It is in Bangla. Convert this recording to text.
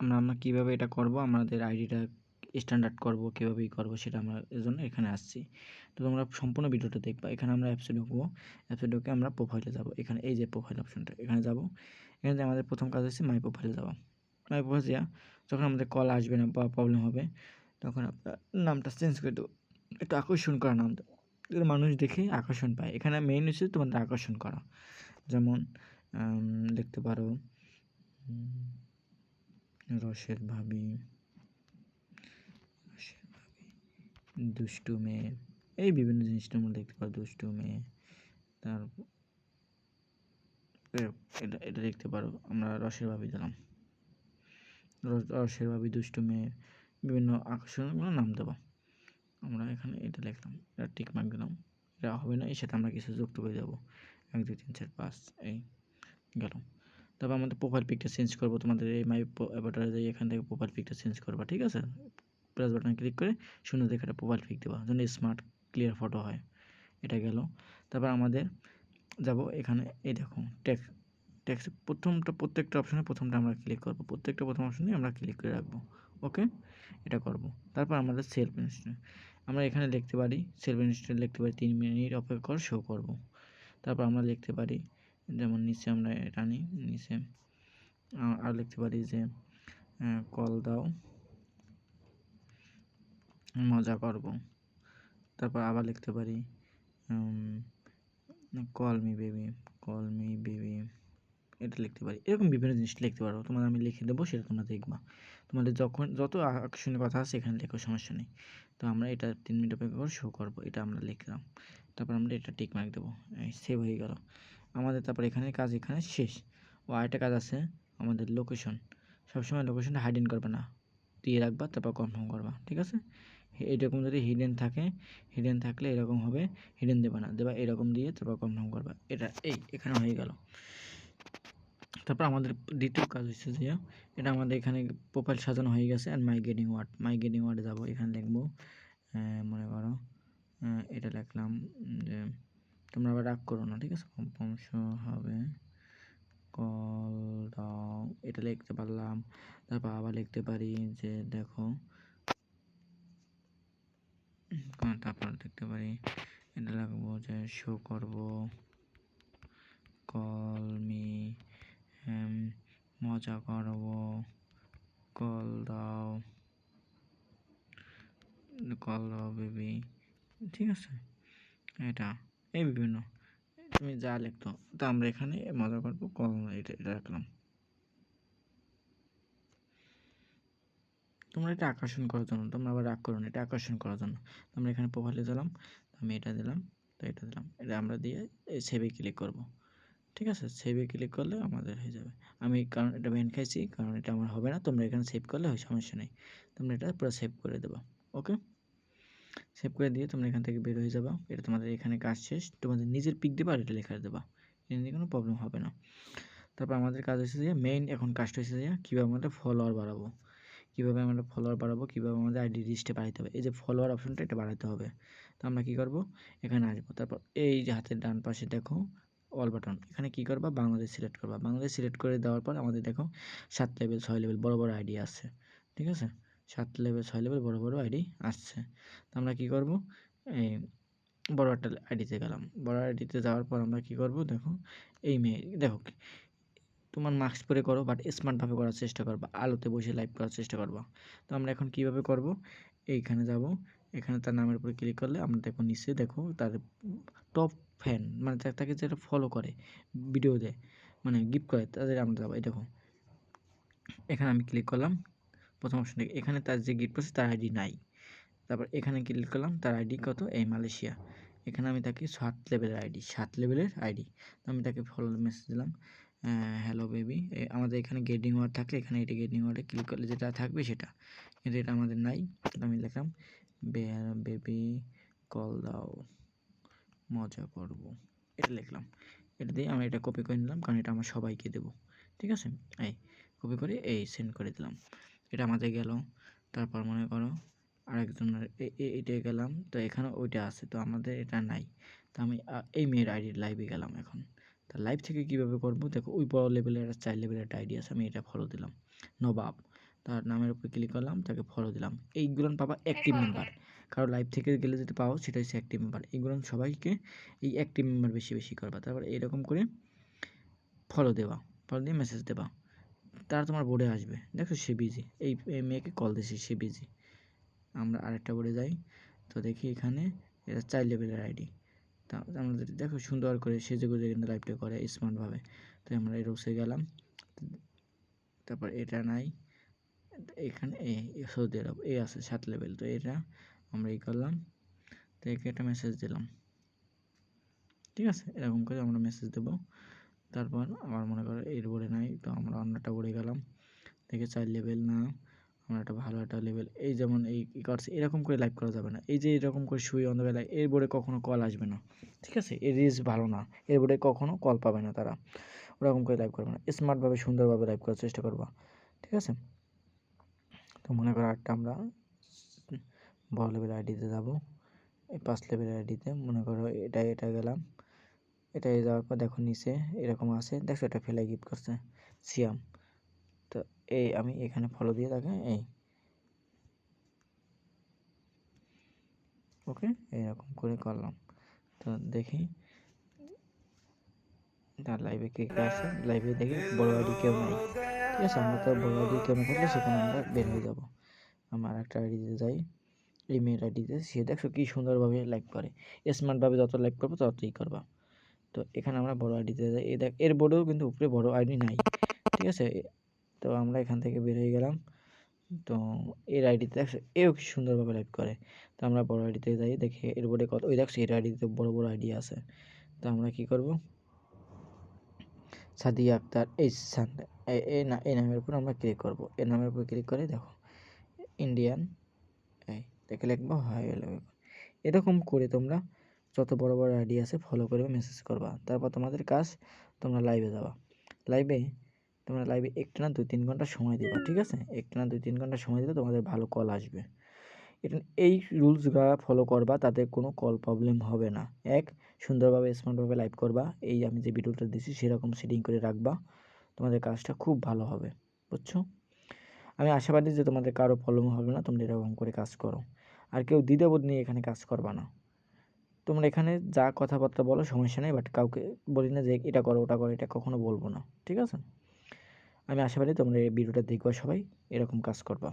আমরা আমরা কীভাবে এটা করব? আমাদের আইডিটা স্ট্যান্ডার্ড করব, কীভাবে ই করব সেটা আমরা এর জন্য এখানে আসছি। তো তোমরা সম্পূর্ণ ভিডিওটা দেখবা। এখানে আমরা অ্যাপসে ঢুকবো। অ্যাপসে ঢুকে আমরা প্রোফাইলে যাব। এখানে এই যে প্রোফাইল অপশনটা এখানে যাব। এখানে যে আমাদের প্রথম কাজ হচ্ছে মাই প্রোফাইলে যাওয়া। মাই প্রোফাইল যাওয়া, যখন আমাদের কল আসবে না বা প্রবলেম হবে, তখন আপনার নামটা চেঞ্জ করে দেবো। একটু আকর্ষণ করা নাম দেবো মানুষ দেখে আকর্ষণ পায়। এখানে মেইন হচ্ছে তোমাদের আকর্ষণ করা। যেমন দেখতে পারো রসের ভাবি। রসের ভাবি। দুষ্টু মেয়ে। এই বিভিন্ন জিনিসটা আমরা দেখতে পারো দুষ্টু মেয়ে। তারপর এটা এটা দেখতে পারো, আমরা রসের ভাবি দিলাম। রস- রসের ভাবি, দুষ্টু মেয়ে, বিভিন্ন আকর্ষণগুলো নাম দেবো। আমরা এখানে এটা লিখলাম, এটা টিক মার্ক দিলাম। এটা হবে না, এর সাথে আমরা কিছু যুক্ত করে দেবো। এক, দুই, তিন, চার, পাঁচ, এই গেল। তারপর আমাদের প্রোফাইল পিকটা চেঞ্জ করব, তোমাদের এই মাই অ্যাভাটারে যাই এখান থেকে প্রোফাইল পিকটা চেঞ্জ করবা, ঠিক আছে? প্লাস বাটন ক্লিক করে শূন্য দেখে একটা প্রোফাইল পিক দেওয়া যেন স্মার্ট ক্লিয়ার ফটো হয়। এটা গেল। তারপর আমাদের যাব এখানে, এই দেখো ট্যাক্স ট্যাক্স প্রথমটা, প্রত্যেকটা অপশনে প্রথমটা আমরা ক্লিক করব। প্রত্যেকটা প্রথম অপশনে আমরা ক্লিক করে রাখব ওকে এটা করব। তারপর আমাদের সেলফ ইনস্টল আমরা এখানে লিখতে পারি সেলফ ইনস্টল লিখতে পারি, তিন মিনিট অপেক্ষা কর শো করব। তারপর আমরা লিখতে পারি যেমন নিচে আমরা এটা নিই নিচে আর লিখতে পারি যে কল দাও, মজা করব। তারপর আবার লিখতে পারি call me baby call me baby এটা লিখতে পারি। এরকম বিভিন্ন জিনিস লিখতে পারো। তোমাদের আমি লিখে দেবো, সেটা তোমরা দেখবা। তোমাদের যখন, যত আকর্ষণীয় কথা আছে এখানে লেখো, সমস্যা নেই। তো আমরা এটা তিন মিনিট অপেক্ষা করে শো করব। এটা আমরা লিখলাম। তারপর আমরা এটা টিক মার্ক দেবো। সেভ হয়ে গেল। আমাদের তারপর এখানে কাজ এখানে শেষ। ও আরেকটা কাজ আছে আমাদের লোকেশন সবসময় লোকেশনটা হাইডেন করবে না। দিয়ে রাখবা, তারপর কনফার্ম করবা, ঠিক আছে? এরকম যদি হিডেন থাকে হিডেন থাকলে এরকম হবে হিডেন দেবে না, দেবা এরকম দিয়ে তারপর কনফার্ম করবা। এটা এই, এখানে হয়ে গেল। তারপর আমাদের দ্বিতীয় কাজ হচ্ছে যে, এটা আমাদের এখানে প্রোফাইল সাজানো হয়ে গেছে আর my getting word my getting ওয়ার্ডে যাব। এখানে লিখব মনে করো এটা লিখলাম যে তোমরা আবার রাগ করো না, ঠিক আছে? কম্পাংশ হবে। কল দাও। এটা লিখতে পারলাম। তারপর আবার লিখতে পারি যে, দেখো। তারপর লিখতে পারি। এটা লাগবো যে শো করব। কল মি মজা করব। কল দাও। কল দাও বেবি ঠিক আছে? এটা। এই বিভিন্ন। তুমি যা লিখতো, তা আমরা এখানে মজা করব কল এটা এটা রাখলাম। তোমরা এটা আকর্ষণ করার জন্য, তোমরা আবার রাগ করো না, এটা আকর্ষণ করার জন্য। আমরা এখানে প্রোফাইলে দিলাম, আমি এটা দিলাম, তো এটা দিলাম, এটা আমরা দিয়ে এই সেভে ক্লিক করব। ঠিক আছে? সেভে ক্লিক করলে আমাদের হয়ে যাবে। আমি কারণ এটা ব্যান খাইছি, কারণ এটা আমার হবে না, তোমরা এখানে সেভ করলে হয় সমস্যা নেই। তোমরা এটা পুরো সেভ করে দেবা ওকে সেভ করে দিয়ে তোমরা এখান থেকে বের হয়ে যাবা। এটা তোমাদের এখানে কাজ শেষ। তোমাদের নিজের পিক দেবা আর এটা লেখা দেবা। এটা নিয়ে কোনো প্রবলেম হবে না। তারপর আমাদের কাজ হচ্ছে যে মেইন এখন কাজটা হচ্ছে যে কীভাবে আমাদের ফলোয়ার বাড়াবো। কীভাবে আমরা ফলোয়ার বাড়াবো, কীভাবে আমাদের আইডি রিচটা বাড়াতে হবে। এই যে ফলোয়ার অপশনটা এটা বাড়াতে হবে। তো আমরা কী করব? এখানে আসব। তারপর এই যে হাতের ডান পাশে দেখো অল বাটন এখানে কী করবা? বাংলাদেশ সিলেক্ট করবা। বাংলাদেশ সিলেক্ট করে দেওয়ার পর আমাদের দেখো, সাত লেভেল ছয় লেভেল বড় বড় আইডি আছে। ঠিক আছে? সাত লেভেল ছয় লেভেল বড় বড় আইডি আসছে। তো আমরা কী করব? এই বড় একটা আইডিতে গেলাম। বড় আইডিতে যাওয়ার পর আমরা কী করব? দেখো, এই মেয়ে, দেখো, তোমার মাস্ক পরে করো বাট স্মার্টভাবে করার চেষ্টা করবা। আলোতে বসে লাইভ করার চেষ্টা করবা। তো আমরা এখন কীভাবে করব? এইখানে যাব। এখানে তার নামের উপরে ক্লিক করলে আমরা দেখো নিচে, দেখো, তার টপ ফ্যান মানে তাকে যেটা ফলো করে ভিডিও দেয় মানে গিফট করে, তাদের আমরা যাব। এই দেখো, এখানে আমি ক্লিক করলাম। প্রথম অপশন থেকে এখানে তার যে গিফট করছে তার আইডি নাই। তারপর এখানে ক্লিক করলাম, তার আইডি কত? এই মালয়েশিয়া। এখানে আমি তাকে সাত লেভেলের আইডি সাত লেভেলের আইডি আমি তাকে ফলো মেসেজ দিলাম হ্যালো বেবি আমাদের এখানে গেটিং ওয়ার্ড থাকলে, এখানে এটা গেটিং ওয়ার্ডে ক্লিক করলে যেটা থাকবে সেটা। কিন্তু এটা আমাদের নাই। আমি লিখলাম বেবি কল দাও, মজা করব। এটা লিখলাম। এটা দিয়ে আমি এটা কপি করে নিলাম, কারণ এটা আমার সবাইকে দেবো। ঠিক আছে? এই কপি করে এই সেন্ড করে দিলাম। এটা আমাদের গেল। তারপর মনে করো আরেকজনের এ- এ- এইটা গেলাম। তো এখানে ওইটা আছে তো আমাদের এটা নাই। তো আমি এই মেয়ের আইডির লাইভে গেলাম এখন। তা লাইভ থেকে কীভাবে করব? দেখো ওই বড় লেভেলের একটা চার লেভেলের একটা আইডি আছে আমি এটা ফলো দিলাম। নবাব তার নামের উপর ক্লিক করলাম তাকে ফলো দিলাম। এইগুলো পাবা অ্যাক্টিভ মেম্বার কারও। লাইভ থেকে গেলে যদি পাও সেটা হচ্ছে অ্যাক্টিভ মেম্বার এইগুলো সবাইকে এই অ্যাক্টিভ মেম্বার বেশি বেশি করবা। তারপর এরকম করে ফলো দেওয়া ফলো দিয়ে মেসেজ দেবা। তারা তোমার বোর্ডে আসবে। দেখো সে বিজি এই মেয়েকে কল দিছি সে বিজি আমরা আরেকটা বোর্ডে যাই। তো দেখি এখানে এটা চার লেভেলের আইডি তা যদি দেখো সুন্দর করে সেজে গুজে কিন্তু লাইভটা করে স্মার্টভাবে তো আমরা এই রোসে গেলাম। তারপর এটা নাই। এখানে এ সৌদি আরব, এ আছে সাত লেভেল তো এটা আমরা এই করলাম। তো একে একটা মেসেজ দিলাম। ঠিক আছে? এরকম করে আমরা মেসেজ দেবো। তারপর আমার মনে করো এর বোর্ডে নাই, তো আমরা অন্যটা বোর্ডে গেলাম। দেখে চার লেভেল না, আমরা একটা ভালো একটা লেভেল এই যেমন এই করছে, এরকম করে লাইভ করা যাবে না। এই যে এরকম করে শুয়ে অন্ধকার এর বোর্ডে কখনো কল আসবে না, ঠিক আছে? এর রিচ ভালো না, এর বোর্ডে কখনো কল পাবে না তারা। ওরকম করে লাইভ করবে না। স্মার্টভাবে সুন্দরভাবে লাইভ করার চেষ্টা করবা, ঠিক আছে? তো মনে করো একটা আমরা বড় লেভেল আইডিতে যাব। এই পাঁচ লেভেল আইডিতে মনে করো এটা এটা গেলাম। এটা যাওয়ার পর দেখো নিচে এরকম আছে। দেখো এটা ফেলে গিফট করছে। সিয়াম তো এই আমি এখানে ফলো দিয়ে তাকে এই। ওকে? এইরকম করে করলাম। তো দেখি। তার লাইভে কে কে আছে? লাইভে দেখি বড় আইডি কেউ নাই। ঠিক আছে, আমরা তো বড় আইডি কেউ না সেখানে আমরা বের হয়ে যাব। আমার একটা আইডিতে যাই। এই মেয়ের আইডিতে সে দেখো কী সুন্দরভাবে লাইভ করে। স্মার্টভাবে যত লাইভ করব ততই করবা। তো এখানে আমরা বড় আইডিতে যাই। এই দেখ, এর বোর্ডেও কিন্তু উপরে বড় আইডি নাই, ঠিক আছে? তো আমরা এখান থেকে বের হয়ে গেলাম। তো এর আইডিতে দেখছ, এও কি সুন্দরভাবে লাইভ করে। তো আমরা বড় আইডিতে যাই, দেখি এর বোর্ডে কত, ওই দেখছ, এর আইডিতে বড় বড় আইডি আছে। তো আমরা কি করব? সাদিয়া আক্তার, এই এই না এই নামের উপর আমরা ক্লিক করব। এর নামের উপর ক্লিক করে দেখো ইন্ডিয়ান এই, দেখে লিখব, হাই এরকম করে তোমরা যত বড় বড় আইডি আছে ফলো করবে মেসেজ করবা। তারপর তোমাদের কাজ, তোমরা লাইভে যাবা। লাইভে তোমরা লাইভে একটা না দুই তিন ঘণ্টা সময় দেবা, ঠিক আছে? একটা না দুই তিন ঘণ্টা সময় দিলে তোমাদের ভালো কল আসবে। এটা এই রুলসগুলো ফলো করবা, তাতে কোনো কল প্রবলেম হবে না। এক, সুন্দরভাবে স্মার্টভাবে লাইভ করবা। এই আমি যে ভিডিওটা দিছি সেরকম সেটিং করে রাখবা। তোমাদের কাজটা খুব ভালো হবে, বুঝছ? আমি আশাবাদী যে তোমাদের কারও প্রবলেম হবে না, তোমরা এরকম করে কাজ করো। আর কেউ দ্বিধাবোধ নিয়ে এখানে কাজ করবা না। তোমরা এখানে যা কথাবার্তা বলো, সমস্যা নেই বাট কাউকে বলি না যে এটা করো, ওটা করো, এটা কখনো বলব না, ঠিক আছে? আমি আশা করি তোমরা এই ভিডিওটা দেখবা সবাই, এরকম কাজ করবা।